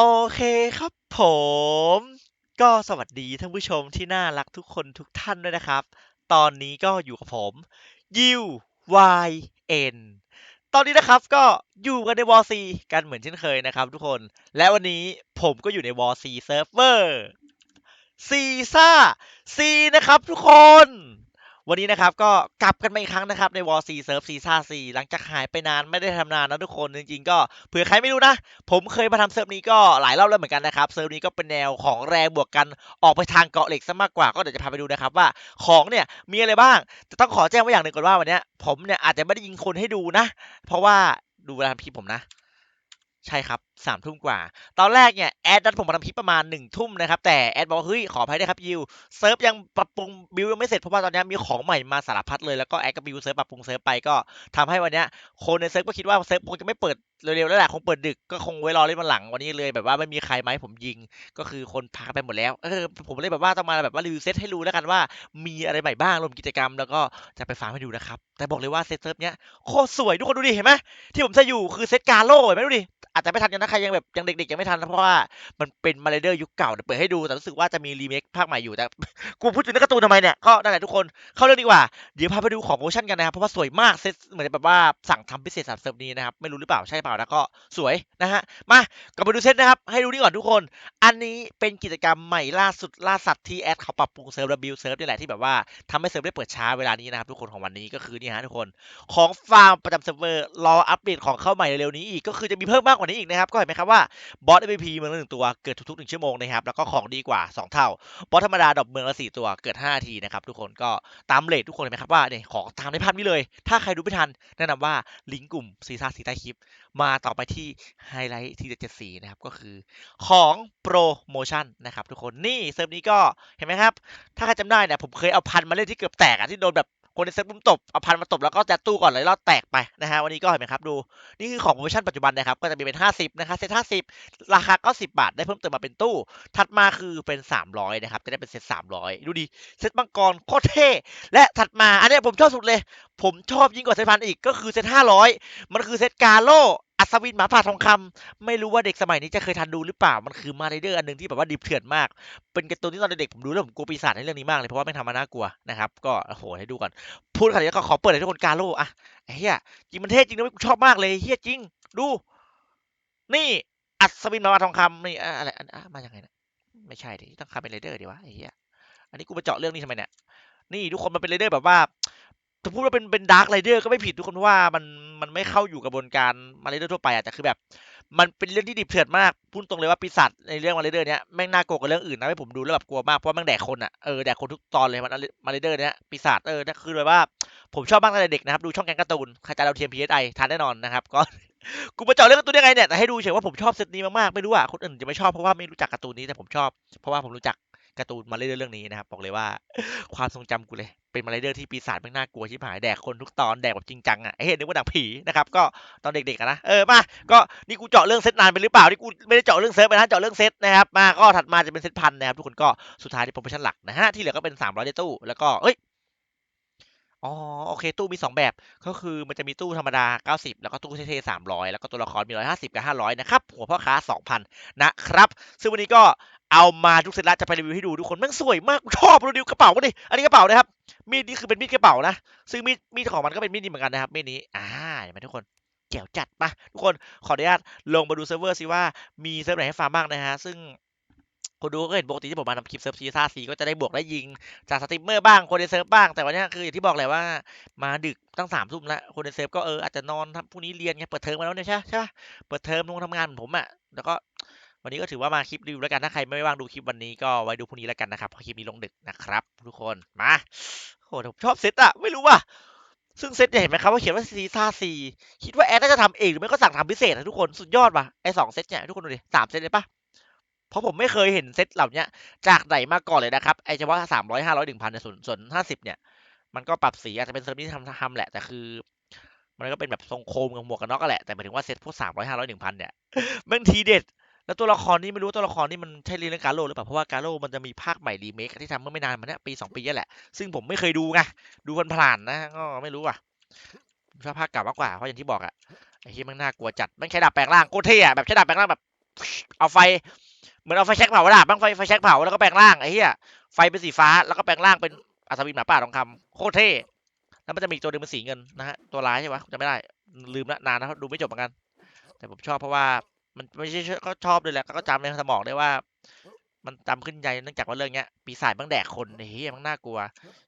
โอเคครับผม ก็สวัสดีท่านผู้ชมที่น่ารักทุกคนทุกท่านด้วยนะครับ ตอนนี้ก็อยู่กับผมยิว Y N ตอนนี้นะครับก็อยู่กันในวอซีกันเหมือนเช่นเคยนะครับทุกคน และวันนี้ผมก็อยู่ในวอซีเซิร์ฟเวอร์ซีซ่าซีนะครับทุกคน วันนี้นะครับก็กลับกันมาอีกครั้งนะครับในวอ r ซีเซิร์ฟซีซ่าซีหลังจากหายไปนานไม่ได้ทำนานนะทุกคนจริงๆก็เผื่อใครไม่รู้นะ ผมเคยมาทำเซิร์ฟนี้ก็หลายรอบแล้วเหมือนกันนะครับเซิร์ฟนี้ก็เป็นแนวของแรงบวกกันออกไปทางเกาะเหล็กซะมากกว่าก็เดี๋ยวจะพาไปดูนะครับว่าของเนี่ยมีอะไรบ้างแต่ต้องขอแจ้งไว้อย่างหนึ่งก่อนว่าวันนี้ผมเนี่ยอาจจะไม่ได้ยิงคนให้ดูนะ เพราะว่าดูเวลาทำคลิปผมนะ ใช่ครับ สามทุ่มกว่า ตอนแรกเนี่ยแอดนัดผมมาทำคลิปประมาณหนึ่งทุ่มนะครับ แต่แอดบอกว่าเฮ้ยขออภัยด้วยครับยิวเซิร์ฟยังปรับปรุงบิวยังไม่เสร็จเพราะว่าตอนนี้มีของใหม่มาสารพัดเลยแล้วก็แอดกับบิวเซิร์ฟปรับปรุงเซิร์ฟไปก็ทำให้วันเนี้ยคนในเซิร์ฟก็คิดว่าเซิร์ฟคงจะไม่เปิดเร็วๆแล้วแหละคงเปิดดึกก็คงไว้รอเล่นวันหลังวันนี้เลยแบบว่าไม่มีใครมาให้ผมยิง ก็คือคนพักไปหมดแล้วเออผมเลยแบบว่าต้องมาแบบว่ารีวิวเซตให้รู้แล้วกันว่ามีอะไรใหม่บ้างรวมกิจกรรมแล้วก็จะไปฟาร์มให้ดูนะครับแต่บอกเลยว่าเซตเซิร์ฟเนี้ยโคตรสวยทุกคนดูดิเห็นไหมที่ผมใส่อยู่คือเซตกาโร่เห็นไหมดูดิอาจจะไม่ทันกันนะใครยังแบบยังเด็กๆยังไม่ทันนะเพราะว่ามันเป็นมาเรเดอร์ยุคเก่าเดี๋ยวเปิดให้ดูแต่รู้สึกว่าจะมีรีเมคภาคใหม่อยู่แต่กูพูดถึงเรื่องการ์ตูนทำไมเนี่ยก็นั่นแหละทุกคนเข้าเรื่องดีกว่าเดี๋ยวพาไปดูของโมชั่นกันนะครับเพราะว่าสวยมากเซตเหมือนแบบว่าสั่งทำพิเศษสำหรับเซิร์ฟนี้นะครับไม่รู้หรือเปล่าใช่เปล่านะก็สวยนะฮะมากลับมาดูเซตนะครับให้ดูนี่ก่อนทุกคน อันนี้เป็นกิจกรรมใหม่ล่าสุดล่าสัตว์ที่แอดเขาปรับปรุงเซิร์ฟและบิลเซิร์ฟนี่แหละที่แบบว่าทำให้เซิร์ฟได้เปิดช้าเวลานี้นะครับทุกคนของวันนี้ก็คือนี่ฮะทุกคนของฟาร์มประจำเซิร์ฟเวอร์รออัปเดตของเข้าใหม่เร็วนี้อีกก็คือจะมีเพิ่มมากกว่านี้อีกนะครับก็เห็นไหมครับว่าบอส MVP เมืองละหนึ่งตัวเกิดทุกๆหนึ่งชั่วโมงนะครับแล้วก็ของดีกว่า 2 เท่า บอสธรรมดาดอกเมืองละสี่ตัวเกิด5นาทีนะครับทุกคนก็ตามเลททุกคนเห็นไหมครับว่าเนี่ยของตามในภาพนี้เลย ถ้าใครดูไม่ทัน แนะนำว่าลิงก์กลุ่มซีซ่าสีใต้คลิป มาต่อไปที่ไฮไลท์ที่จะเจ็ดสีนะครับก็คือของโปรโมชั่นนะครับทุกคนนี่เซิร์ฟนี้ก็เห็นไหมครับถ้าใครจำได้เนี่ยผมเคยเอาพันมาเล่นที่เกือบแตกอะที่โดนแบบ คนในเซตปุ้มตบเอาพันมาตบแล้วก็จัดตู้ก่อนเลยแล้วแตกไปนะฮะวันนี้ก็เห็นไหมครับดูนี่คือของโปรโมชั่นปัจจุบันนะครับก็จะมีเป็น 50นะครับเซต50 ราคา 90 บาท ได้เพิ่มเติมมาเป็นตู้ ถัดมาคือเป็น 300นะครับจะได้เป็นเซต300 ดูดิเซตมังกรโคตรเท่และถัดมาอันนี้ผมชอบสุดเลย ผมชอบยิ่งกว่าเซตพันอีกก็คือเซต500 มันคือเซตกาโล อัศวินหมาป่าทองคำไม่รู้ว่าเด็กสมัยนี้จะเคยทันดูหรือเปล่า มันคือมาไรเดอร์อันหนึ่งที่แบบว่าดิบเถื่อนมาก เป็นการ์ตูนที่ตอนเด็กผมดูแล้วผมกลัวปีศาจในเรื่องนี้มากเลยเพราะว่าไม่ทำมาน่ากลัวนะครับ ก็โอ้โหให้ดูก่อน พูดขนาดนี้ก็ขอเปิดให้ทุกคนกาโลอะเฮียจริงมันเท่จริงนะกูชอบมากเลยเฮียจริง ดู นี่อัศวินหมาป่าทองคำนี่อะไรอันมาอย่างไงเนี่ยไม่ใช่ดิต้องคำเป็นไรเดอร์ดีวะเหี้ยอันนี้กูมาเจาะเรื่องนี้ทำไมเนี่ยนี่ทุกคนมันเป็นไรเดอร์แบบว่า จะพูดว่าเป็นเป็นดาร์กไรเดอร์ก็ไม่ผิดทุกคนเพราะว่ามันมันไม่เข้าอยู่กระบวนการมาไรเดอร์ทั่วไปอะแต่คือแบบ มันเป็นเรื่องที่ดิบเถื่อนมากพูดตรงเลยว่าปีศาจในเรื่องมาไรเดอร์เนี้ยแม่งน่ากลัวกว่าเรื่องอื่นนะให้ผมดูแล้วแบบกลัวมากเพราะว่าแม่งแดกคนอะเออแดกคนทุกตอนเลยมันมาไรเดอร์เนี้ยปีศาจเออนั่นคือแบบว่าผมชอบมากตั้งแต่เด็กนะครับดูช่องแกงการ์ตูนใครจะเราเทียมพีเอสไอทานแน่นอนนะครับก็กูมาเจาะเรื่องการ์ตูนยังไงเนี่ยแต่ให้ดูเฉยว่าผมชอบเซตนี้มากๆไม่รู้อะคนอื่นจะไม่ชอบเพราะว่าไม่รู้จักการ์ตูนนี้แต่ผมชอบเพราะว่าผมรู้จัก การ์ตูนมาเรื่อยเรื่องนี้นะครับบอกเลยว่า ความทรงจำกูเลย เป็นมาเรื่อยที่ปีศาจแม่น่ากลัวชิบหายแดกคนทุกตอนแดกแบบจริงจังอะไอ้เห็นนึกว่าหนังผีนะครับก็ตอนเด็กๆนะเออมาก็นี่กูเจาะเรื่องเซตนานไปหรือเปล่านี่กูไม่ได้เจาะเรื่องเซิร์ฟไปนะเจาะเรื่องเซตนะครับมาก็ถัดมาจะเป็นเซตพันนะครับทุกคนก็สุดท้ายที่โปรโมชั่นหลักนะฮะที่เหลือก็เป็น300ในตู้แล้วก็เอ้ยอ๋อโอเค ตู้มี 2 แบบก็คือมันจะมีตู้ธรรมดา 90 แล้วก็ตู้เท่ๆ300 แล้วก็ตัวละครมี 150 กับ 500 นะครับ หัวพ่อค้า 2,000 นะครับ ซึ่งวันนี้ก็ เอามาทุกเซตละจะไปรีวิวให้ดูทุกคนแม่งสวยมากชอบดูดิวกระเป๋าก็ดิอันนี้กระเป๋านะครับมีดนี่คือเป็นมีดกระเป๋านะซึ่งมีดมีดของมันก็เป็นมีดนี้เหมือนกันนะครับมีดนี้อ่าเห็นไหมทุกคนแจ๋วจัดปะทุกคนขออนุญาตลงมาดูเซิร์ฟเวอร์ซิว่ามีเซิร์ฟไหนให้ฟาร์มบ้างนะฮะซึ่งคนดูก็เห็นปกติที่ผมมาทำคลิปเซิร์ฟซีซ่าซีก็จะได้บวกได้ยิงจากสตรีมเมอร์บ้างคนในเซิร์ฟบ้างแต่วันนี้คืออย่างที่บอกแหละว่า มาดึกตั้งสามทุ่มแล้วคนในเซิร์ฟก็เอออาจจะนอนพรุ่งนี้เรียนไงเปิดเทอมมาแล้วเนี่ยใช่ใช่ปะเปิดเทอมลงทำงานเหมือนผมอะแล้วก็ วันนี้ก็ถือว่ามาคลิปรีวิวแล้วกันถ้าใครไม่ว่างดูคลิปวันนี้ก็ไว้ดูพรุ่งนี้แล้วกันนะครับเพราะคลิปนี้ลงดึกนะครับ ทุกคนมาโอ้โหผมชอบเซตอะไม่รู้ว่าซึ่งเซตเนี่ยเห็นไหมครับว่าเขียนว่าซีซ่าซีคิดว่าแอดน่าจะทำเองหรือไม่ก็สั่งทำพิเศษนะทุกคนสุดยอดว่ะไอสองเซตเนี่ยทุกคนดูดิสามเซตเลยปะเพราะผมไม่เคยเห็นเซตเหล่านี้จากไหนมาก่อนเลยนะครับไอเฉพาะสามร้อยห้าร้อยหนึ่งพันเนี่ยส่วนส่วนห้าสิบเนี่ย มันก็ปรับสีอาจจะเป็นเซิร์ฟที่ทำทำแหละแต่คือ มันก็เป็นแบบทรงโคมกับหมวกกันน็อกก็แหละแต่หมายถึงว่าเซตพวกสามร้อยห้าร้อยหนึ่งพันเนี่ยแม่งทีเด็ด แล้วตัวละครนี่ไม่รู้ตัวละครนี่มันใช่เรื่องการโลหรือเปล่าเพราะว่าการโลมันจะมีภาคใหม่รีเมคที่ทำเมื่อไม่นานมาเนี้ยปีสองปีนี่แหละ ซึ่งผมไม่เคยดูไงดูผ่านๆนะก็ไม่รู้อะชอบภาคเก่ามากกว่าเพราะอย่างที่บอกอะไอ้ที่มันน่ากลัวจัดม่งใช้ดาบแปลงร่างโคตรเท่อะแบบใช้ดาบแปลงร่างแบบ เอาไฟเหมือนเอาไฟแช็กเผาดาบบ้างไฟไฟแช็กเผาแล้วก็แปลงร่างไอ้เหี้ยไฟเป็นสีฟ้าแล้วก็แปลงร่างเป็นอัศวินหมาป่าทองคำโคตรเท่แล้วมันจะมีตัวหนึ่งเป็นสีเงินนะฮะตัวร้ายใช่ปะจำไม่ได้ลืมละนานนะดูไม่จบเหมือนกัน แต่ผมชอบเพราะว่า มันไม่ใช่ก็ชอบเลยแหละก็จำในสมองได้ว่า มันจำขึ้นใจเนื่องจากว่าเรื่องเนี้ยปีศาจบางแดกคนเหี้ยมันน่ากลัว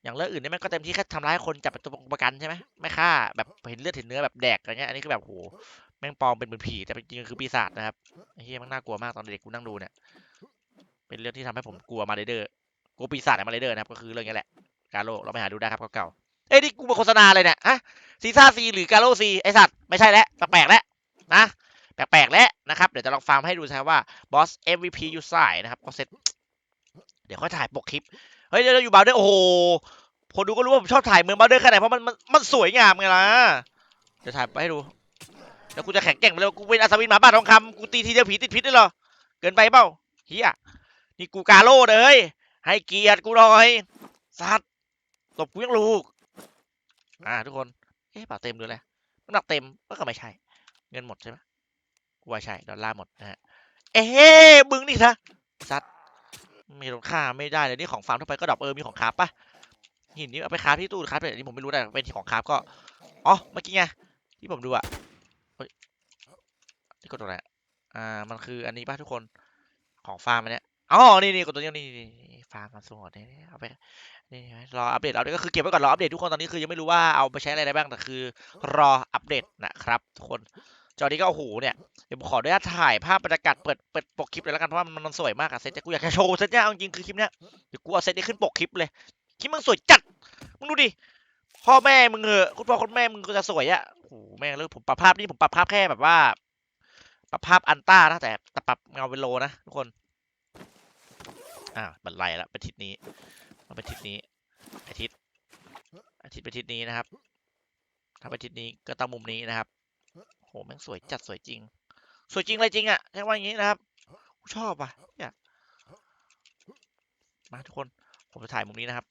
อย่างเรื่องอื่นเนี่ยมันก็เต็มที่แค่ทำร้ายคนจับเป็นตัวประกันใช่ไหมไม่ฆ่าแบบเห็นเลือดเห็นเนื้อแบบแดกอะไรเงี้ยอันนี้คือแบบโหแม่งปลอมเป็นเหมือนผีแต่จริงๆคือปีศาจนะครับเหี้ยมันน่ากลัวมากตอนเด็กกูนั่งดูเนี่ยเป็นเรื่องที่ทำให้ผมกลัวมาเดอร์กลัวปีศาจมาเดอร์นะครับก็คือเรื่องนี้แหละกาโลเราไปหาดูได้ครับเก่าๆเอ้ยนี่กูมาโฆษณาเลยเนี่ยฮะซีซ่าซีหรือกาโลซีไอสัตว์ไม่ใช่แล้วแปลกแล้วนะ แปลกๆแล้วนะครับ เดี๋ยวจะลองฟังให้ดูนะครับว่าบอส MVP อยู่สายนะครับก็เซตเดี๋ยวค่อยถ่ายปกคลิป เฮ้ยเดี๋ยวอยู่บาร์เดอร์โอ้โหคนดูก็รู้ว่าผมชอบถ่ายเมืองบาร์เดอร์แค่ไหนเพราะมันมันมันสวยงามไงล่ะเดี๋ยวถ่ายไปให้ดูแล้วกูจะแข็งแกร่งไปเลยกูเป็นอัศวินหมาบ้าทองคำกูตีทีเดียวผีติดพิษได้เหรอเกินไปเปล่าเฮียนี่กูกาโล่เลยให้เกียรติกูหน่อยสัตว์ตบกูยังลูกอ่าทุกคนเอ๊ะเปล่าเต็มหรืออะไรน้ำหนักเต็มก็ไม่ใช่ เงินหมดใช่ไหม ว่าใช่ดอลลาร์หมดนะฮะเอ๊ะมึงนี่นะสัตว์มีรองค่าไม่ได้เลยนี่ของฟาร์มทั่วไปก็ดรอปเออมีของคราฟปะหินนี้เอาไปคราฟที่ตู้คราฟเป็นอันนี้ผมไม่รู้แต่เป็นที่ของคราฟก็อ๋อเมื่อกี้ไงที่ผมดูอะเฮ้ยที่กดตรงไหนอะอ่ามันคืออันนี้ป่ะทุกคนของฟาร์มอันเนี้ยอ๋อนี่นี่กดตัวนี้นี่นี่นี่ฟาร์มมาส่งก่อนนี่เอาไปนี่รออัปเดตอัปเดตก็คือเก็บไว้ก่อนรออัปเดตทุกคนตอนนี้คือยังไม่รู้ว่าเอาไปใช้อะไรได้บ้างแต่คือ รออัปเดตนะครับทุกคน จอนี้ก็โอ้โหเนี่ยเดี๋ยวผมขออนุญาตถ่ายภาพบรรยากาศเปิดเปิดปกคลิปเลยแล้วกันเพราะว่ามันมันสวยมากอะเซตเนี่ยกูอยากจะโชว์เซตเนี่ยเอาจริงคือคลิปเนี้ยเดี๋ยวกูเอาเซตนี้ขึ้นปกคลิปเลยคลิปมึงสวยจัดมึงดูดิพ่อแม่มึงเหอะคุณพ่อคุณแม่มึงก็จะสวยอะโอ้โหแม่งเลยผมปรับภาพนี่ผมปรับภาพแค่แบบว่า ปรับภาพอันต้านะแต่แต่ปรับเงาเป็นโลนะทุกคนอ่าบันไลละเป็นทิศนี้มันเป็นทิศนี้อาทิตย์อาทิตย์เป็นทิศนี้นะครับถ้าเป็นทิศนี้ก็ต้องมุมนี้นะครับ โหแม่งสวยจัดสวยจริง สวยจริงเลยจริงอะ่ะใช่ว่าอย่างนี้นะครับกูชอบอะเนี่ยมาทุกคนผมจะถ่ายมุมนี้นะครับ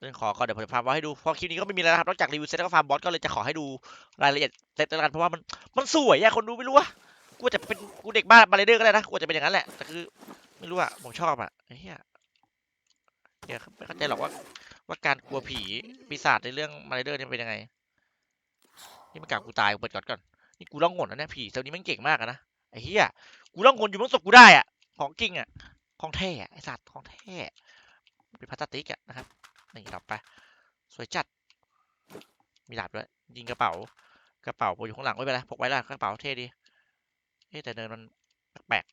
เรื่องขอก็เดี๋ยวผมจะพาไว้ให้ดูเพราะคลิปนี้ก็ไม่มีอะไรนะครับนอกจากรีวิวเซตแล้วก็ฟาร์มบอสก็เลยจะขอให้ดูรายละเอียดเซตแล้วกันเพราะว่ามันมันสวยอะคนดูไม่รู้ว่ากูจะเป็นกูเด็กบ้านบาเลเดอร์ก็ได้นะกูจะเป็นอย่างนั้นแหละแต่คือไม่รู้อะผมชอบอะเหี้ยเดี๋ยวไม่เข้าใจหรอกว่า ว่าการกลัวผีปีศาจในเรื่องมาเรเดอร์นี่เป็นยังไง นี่มันกลับกูตายกูเปิดก่อนก่อน นี่กูร้องหนนะเนี่ยผีเซลนี้มันเก่งมากนะไอ้เหี้ยกูร้องหนอยู่มันศพกูได้อะ ของจริงอะ ของแท้อะไอ้สัตว์ของแท้เป็นพลาสติกอะนะครับนี่ดับไป สวยจัด มีดาบด้วยยิงกระเป๋ากระเป๋าผมอยู่ข้างหลังไม่เป็นไรพกไว้ละกระเป๋าเท่ดีเอ๊แต่เดินมันแปลก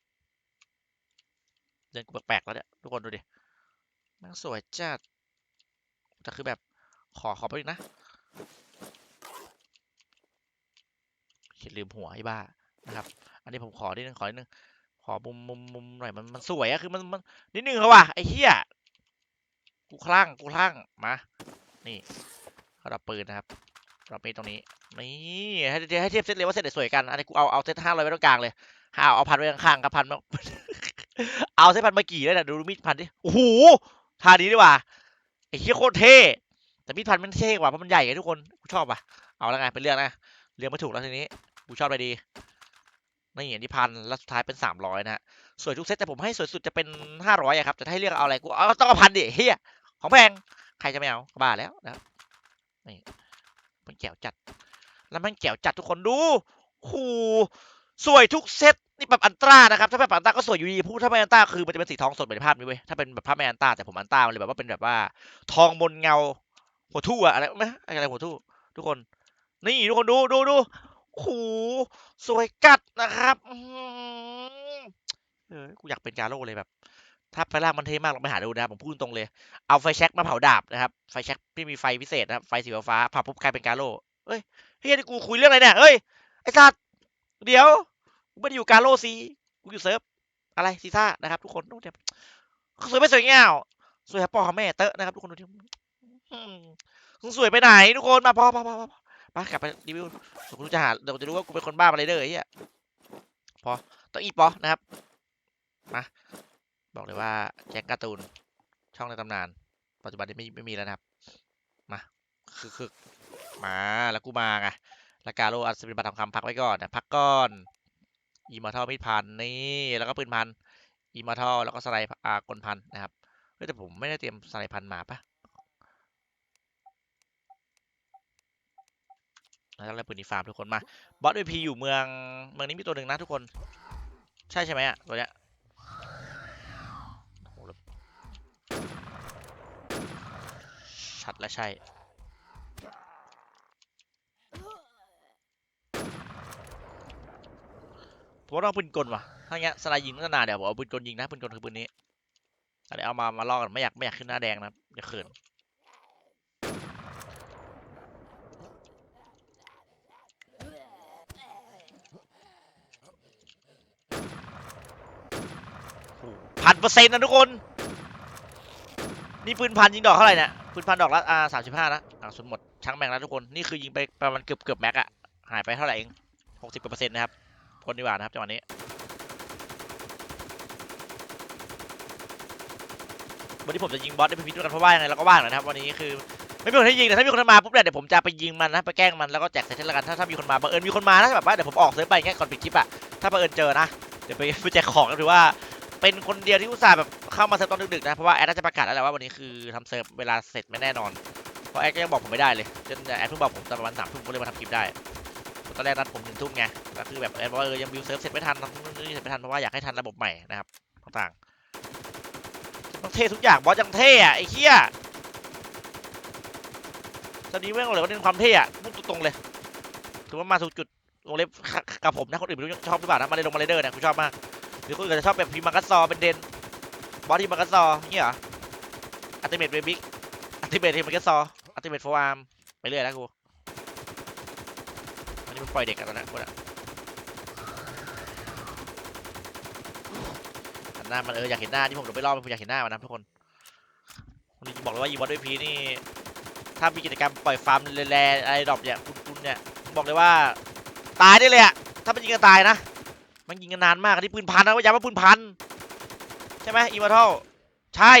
เดินกูแปลกๆแล้วเนี่ยทุกคนดูดิมันสวยจัดแต่คือแบบขอขอไปอีกนะ คิดลืมหัวไอ้บ้านะครับ อันนี้ผมขอนิดนึงขอนิดนึงขอมุมมุมมุมหน่อยมันมันสวยอะคือมันมันนิดนึงเขาว่ะไอ้เหี้ยกูคลั่งกูคลั่งมานี่เขาดับปืนนะครับดับปืนตรงนี้นี่ให้ให้เทียบเซตเลยว่าเซตไหนสวยกันอันนี้กูเอาเอาเซตห้าร้อยไว้ตรงกลางเลยห้าเอาพันไว้ข้างๆกับพันมาเอาเซตพันมากี่แล้วนะดูมีดพันดิโอ้โหท่านี้ดีกว่าไอ้เหี้ยโคตรเท่แต่มีดพันมันเท่กว่าเพราะมันใหญ่ไงทุกคนกูชอบว่ะเอาแล้วไงเป็นเรื่องนะเรื่องไม่ถูกแล้วทีนี้ กูชอบอะไรดีนี่อย่างที่พันแล้วสุดท้ายเป็นสามร้อยนะฮะสวยทุกเซตแต่ผมให้สวยสุดจะเป็นห้าร้อยอะครับแต่ถ้าให้เลือกเอาอะไรกูเอาต้องเอาพันดิเฮียของแพงใครจะไม่เอาบ้าแล้วนะนี่มันแก้วจัด แล้วมันแก้วจัดทุกคนดูโหสวยทุกเซตนี่แบบอันตรานะครับถ้าแบบอันตราก็สวยอยู่ดีพูดถ้าไม่อันตราคือมันจะเป็นสีทองสดเหมือนในภาพนี้เว้ยถ้าเป็นแบบภาพไม่อันตราแต่ผมอันตรามันเลยแบบว่าเป็นแบบว่า ทองบนเงา หัวทู่อะอะไรไหมอะไรหัวทู่ทุกคน นี่ทุกคนดูดูดู โหสวยกัดนะครับเออกูอยากเป็นกาโร่เลยแบบ ถ้าไฟล่างมันเท่มากลองไปหาดูนะครับผมพูดตรงเลย เอาไฟแช็กมาเผาดาบนะครับ ไฟแช็กที่มีไฟพิเศษนะครับ ไฟสีฟ้าเผาปุ๊บกลายเป็นกาโร่เฮ้ยเฮ้ยนี่กูคุยเรื่องอะไรเนี่ยเฮ้ยไอ้สัตว์เดี๋ยวกูไม่ได้อยู่กาโร่ซีกูอยู่เซิร์ฟอะไรซีซ่านะครับ ทุกคนดูเดี๋ยวสวยไม่สวยเงาสวยหาพ่อแม่เตอะนะครับ ทุกคนดูดิอืมมึงสวยไปไหนทุกคนมาพอพอพอพอ มากลับไปรีวิวเดี๋ยวกูจะหาเดี๋ยวจะรู้ว่ากูเป็นคนบ้าอะไรเด้อไอ้เหี้ยพอต้องอีปอนะครับมาบอกเลยว่าแจ็คการ์ตูนช่องในตำนาน ปัจจุบันนี้ไม่ไม่มีแล้วนะครับ มาคือคือมาแล้วกูมาไงแล้วกาโรอัศวินบัตรทองคำพักไว้ก่อนนะพักก่อนอีมอทัลมีดพันนี่แล้วก็ปืนพันอีมอทัลแล้วก็สไลด์อากลพันนะครับเฮ้แต่ผมไม่ได้เตรียมสไลด์พันมาปะ แล้วก็เลยปืนดีฟาร์มทุกคนมาบอสเอพีอยู่เมืองเมืองนี้มีตัวหนึ่งนะทุกคน ใช่ใช่ไหมอะตัวเนี้ยชัดและใช่ผมว่าเอาปืนกลว่ะ ถ้างเงี้ยสไลด์ยิงตั้งนานเดี๋ยวผมเอาปืนกลยิงนะปืนกลคือปืนนี้อันนี้เอามามาลอกกันไม่อยากไม่อยากขึ้นหน้าแดงนะเดี๋ยวเขิน พันเปอร์เซ็นต์นะทุกคน นี่ปืนพันยิงดอกเท่าไหร่เนี่ยปืนพันดอกละอ่าสามสิบห้านะอ่าสุดหมดช่างแม่งแล้วทุกคน นี่คือยิงไปประมาณเกือบเกือบแม็กอะหายไปเท่าไหร่เองหกสิบเปอร์เซ็นต์นะครับคนดีกว่านะครับจังหวะนี้วันนี้ผมจะยิงบอสได้เป็นพิษด้วยกันเพราะว่ายังไงเราก็ว่างหน่อยนะครับวันนี้คือไม่มีคนให้ยิงแต่ถ้ามีคนมาปุ๊บเนี่ยเดี๋ยวผมจะไปยิงมันนะไปแกล้งมันแล้วก็แจกเซตล้วกันถ้าถ้ามีคนมาบังเอิญมีคนมานะแบบว่าเดี๋ยวผมออกเซิร์ฟไปอย่ายก่อนปิดคลิปอะถ้าบังเอิญเจอนะเดี๋ยวไปไปแจกของกันถือว่า เป็นคนเดียวที่อุตส่าห์แบบเข้ามาเซิร์ฟตอนดึกๆนะเพราะว่าแอดน่าจะประกาศแล้วแหละว่าวันนี้คือทำเซิร์ฟเวลาเสร็จไม่แน่นอนเพราะแอดก็ยังบอกผมไม่ได้เลยจนแอดเพิ่งบอกผมตอนประมาณสามทุ่มก็เลยมาทำคลิปได้ตอนแรกนัดผมหนึ่งทุ่มไงแล้วคือแบบแอดบอกว่าเออยังบิวเซิร์ฟเสร็จไม่ทันทำนู่นนี่เสร็จไม่ทันเพราะว่าอยากให้ทันระบบใหม่นะครับต่างๆมันเท่ทุกอย่างบอสยังเท่อะไอ้เหี้ยตอนนี้แม่งเลยว่าเน้นความเท่อะมุ่งตรงๆเลยถือว่ามาถูกจุดวงเล็บกับผมนะคนอื่นไม่รู้ชอบหรือเปล่านะมาเลยลงมาเลเดอร์เนี่ยกูชอบมาก หรือคนอื่นจะชอบแบบพีมากัสซอเป็นเดนบอสที่มากัสซอเงี้ยเหรออัติเมตเบบิ๊กอัติเมตที่มากัสซออัติเมตโฟอาร์มไปเรื่อยนะกูอันนี้มันปล่อยเด็กกันตอนนั้นกูนะหันหน้ามันเอออยากเห็นหน้าที่ผมเดี๋ยวไปรอบมันผมอยากเห็นหน้ามันนะทุกคนวันนี้บอกเลยว่ายิงบอสด้วยพีนี่ถ้ามีกิจกรรมปล่อยฟาร์มแรๆอะไรดรอปเนี่ยคุณๆเนี่ยบอกเลยว่าตายได้เลยอะถ้ามันยิงกันตายนะ มันยิงกันนานมากอันนี่ปืนพันนะว่าย้ำว่าปืนพันใช่ไหมอีมอร์ทัลใช่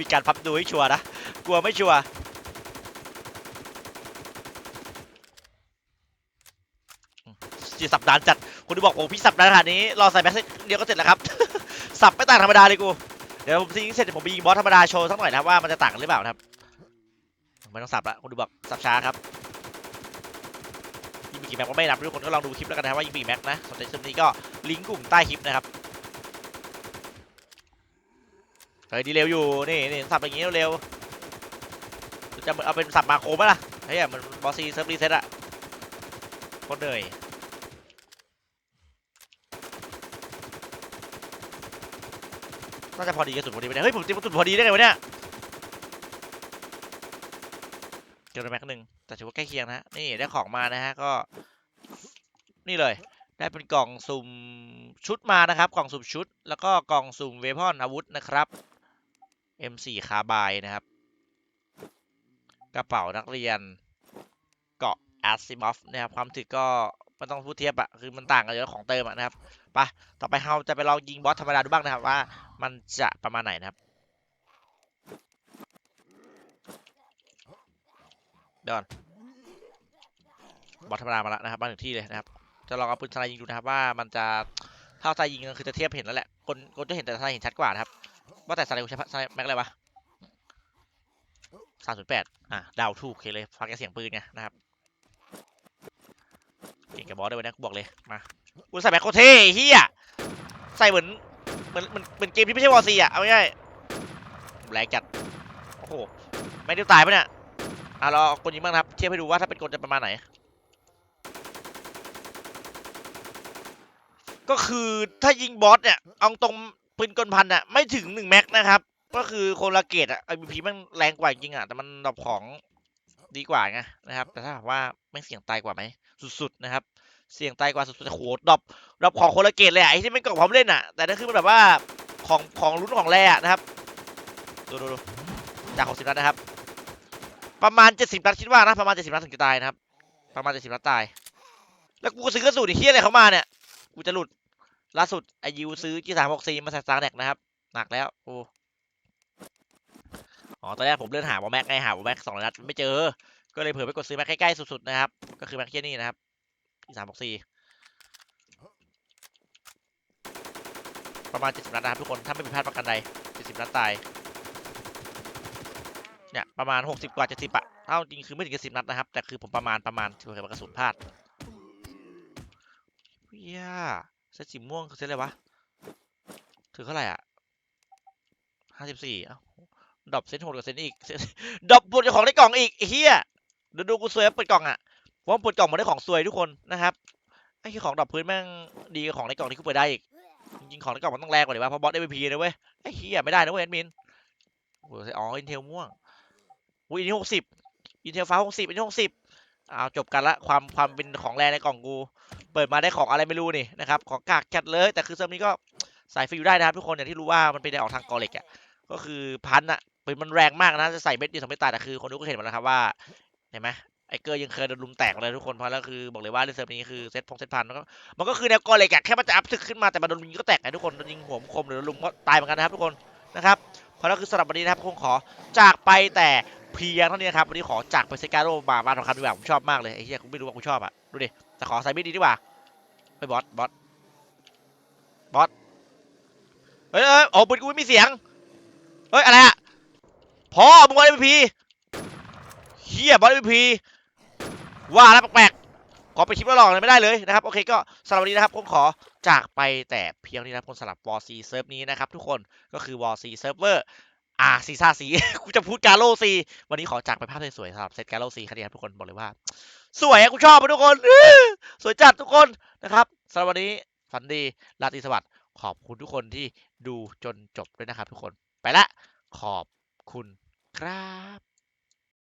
มีการพับดูให้ชัวร์นะ กลัวไม่ชัวร์จีสับดานจัดคนที่บอกโอ้พี่สับดานขนาดนี้รอใส่แม็กซ์เดียวก็เสร็จแล้วครับ สับไม่ต่างธรรมดาเลยกู เดี๋ยวผมยิงเสร็จผมไปยิงบอสธรรมดาโชว์สักหน่อยนะว่ามันจะต่างกันหรือเปล่าครับไม่ต้องสับละคนดูบอกสับช้าครับ ยิงไปกี่แม็กก็ไม่นับทุกคนก็ลองดูคลิปแล้วกันนะว่ายิงกี่แม็กนะสนใจคลิปนี้ก็ลิงก์กลุ่มใต้คลิปนะครับเฮ้ยดีเร็วอยู่นี่นี่สับอย่างงี้เร็วจะเอาเป็นสับมาโคไหมล่ะเฮ้ยมันบอสซีเซิร์ฟรีเซ็ตอะโคตรเหนื่อยน่าจะพอดีกระสุนพอดีไปเนี่ยเฮ้ยผมเตรียมกระสุนพอดีได้ไงวะเนี่ยเจอแม็กหนึ่งแต่ถือว่าใกล้เคียงนะนี่ได้ของมานะฮะก็ นี่เลย ได้เป็นกล่องสุ่มชุดมานะครับ กล่องสุ่มชุด แล้วก็กล่องสุ่มเวพอนอาวุธนะครับ M4 คาบายนะครับ กระเป๋านักเรียน เกาะอาร์ซิมอฟนะครับความถึกก็ไม่ต้องพูดเทียบอะคือมันต่างกันเยอะของเติมอะนะครับไปต่อไปเราจะไปลองยิงบอสธรรมดาดูบ้างนะครับว่ามันจะประมาณไหนนะครับ เดี๋ยวก่อนบอสธรรมดามาแล้วนะครับมาถึงที่เลยนะครับ จะลองเอาปืนสไนยิงดูนะครับว่ามันจะถ้าเอาสไนยิงก็คือจะเทียบเห็นแล้วแหละคนคนจะเห็นแต่สไนเห็นชัดกว่านะครับ ว่าแต่สไนกูใช้สไนแม็กอะไรวะสามศูนย์แปดอะดาวถูกโอเคเลยฟังแค่เสียงปืนไงนะครับเก่งกับบอสด้วยนนี้กูบอกเลยมากูใส่แม็กโคเท่เฮียใส่เหมือนเหมือนเหมือนเหมือนเกมที่ไม่ใช่วอร์ซีอะเอาง่ายแรงจัดโอ้โหไม่ได้ตายปะเนี่ย อะเราเอากลยิงบ้างนะครับ เทียบให้ดูว่าถ้าเป็นกลจะประมาณไหน ก็คือถ้ายิงบอสเนี่ยเอาตรงปืนกลพันอะไม่ถึงหนึ่งแม็กนะครับ ก็คือคนละเกตอะไอพีมันแรงกว่าจริงอะแต่มันดรอปของดีกว่าไงนะครับ แต่ถ้าว่าไม่เสี่ยงตายกว่าไหมสุดๆนะครับ เสี่ยงตายกว่าสุดๆแต่โหดรอปดรอปของคนละเกตเลยอะไอที่ไม่กล่องพร้อมเล่นอะ แต่นั่นคือแบบว่าของของลุ้นของแร่นะครับดูดูดูจากหกสิบนัดนะครับ ประมาณเจ็ดสิบนัดคิดว่านะประมาณเจ็ดสิบนัดถึงจะตายนะครับประมาณเจ็ดสิบนัดตาย แล้วกูก็ซื้อกระสุนไอ้เฮี้ยอะไรเขามาเนี่ยกูจะหลุดล่าสุดไอยูซื้อจีสามหกซีมาใส่ซาแดกนะครับหนักแล้วโอ้อ๋อตอนแรกผมเลื่อนหาบอแม็กไงหาบอแม็กสองนัดไม่เจอ ก็เลยเผื่อไปกดซื้อแม็กใกล้ๆสุดๆนะครับ ก็คือแม็กเช่นี่นะครับจีสามหกซีประมาณเจ็ดสิบนัดนะครับทุกคนถ้าไม่ผิดพลาดประกันใดเจ็ดสิบนัดตาย เนี่ยประมาณ 60 กว่า70อะเอาจริงคือไม่ถึง70นัดนะครับ แต่คือผมประมาณประมาณถือว่ากระสุนพลาดเฮียเซตสีม่วงคือเซตอะไรวะ ถือเท่าไหร่อะ54เอ้าดรอปเซตโหดกว่าเซตอีกดรอปบนจากของในกล่องอีกไอ้เฮียดูดูกูซวยเปิดกล่องอะว่าเปิดกล่องมาได้ของซวยทุกคนนะครับไอ้ที่ของดรอปพื้นแม่งดีกว่าของในกล่องที่กูเปิดได้อีกจริงของในกล่องมันต้องแรงกว่าเลยว่าเพราะบอสได้พีนะเว้ยไอ้เฮียไม่ได้นะเว้ยแอดมินโอ้โหอ๋ออินเทลม่วง อุ้ยอินเทลหกสิบอินเทลฟ้าหกสิบอินเทลหกสิบเอาจบกันละความความเป็นของแรงในกล่องกู เปิดมาได้ของอะไรไม่รู้นี่นะครับของกากจัดเลยแต่คือเซิร์ฟนี้ก็ใส่ฟรีอยู่ได้นะครับทุกคนอย่างที่รู้ว่ามันเป็นในออกทางกอเล็กอะก็คือพันอะเปืนมันแรงมากนะจะใส่เม็ดเดียวสองเม็ดตายแต่คือคนดูก็เห็นหมดแล้วครับว่าเห็นไหมไอเกอร์ยังเคยโดนลุมแตกเลยทุกคนเพราะแล้วคือบอกเลยว่าเล่นเซิร์ฟนี้คือเซตพงเซตพันมันก็มันก็คือแนวกอเล็กอะแค่มันจะอัพศึกขึ้นมาแต่มันโดนยิงก็แตกไงทุกคนโดนยิงหัวคมหรือลุมก็ตายเหมือนกันนะครับทุกคนนะครับเพราะแล้วคือสำหรับวันนี้นะครับคงขอจากไปแต่ เพียงเท่านี้ครับวันนี้ขอจากไปเซกาโรมาบ้านของคันดีกว่าผมชอบมากเลยไอ้เหี้ยกูไม่รู้ว่ากูชอบอะดูดิแต่ขอใส่ไม่ดีดีกว่าไปบอสบอสบอสเฮ้ยเฮ้ยโอ้ปืนกูไม่มีเสียงเฮ้ยอะไรอะพ่อมึงบอลเอ็มพีเฮียบอลเอ็มพีว่าแล้วแปลกๆขอไปคลิปแล้วหลอกเลยไม่ได้เลยนะครับโอเคก็สำหรับวันนี้นะครับผมขอจากไปแต่เพียงนี้นะครับคนสำหรับวอร์ซีเซิร์ฟนี้นะครับทุกคนก็คือวอร์ซีเซิร์ฟเวอร์ อาซีซ่าซีกูจะพูดกาโลซีวันนี้ขอจากไปภาพสวยๆสำหรับเซตกาโลซีคันนี้ครับทุกคนบอกเลยว่า สวยอะกูชอบทุกคนสวยจัดทุกคนนะครับสำหรับวันนี้ฝันดีราตรีสวัสดิ์ขอบคุณทุกคนที่ดูจนจบด้วยนะครับ ทุกคนไปละขอบคุณครับ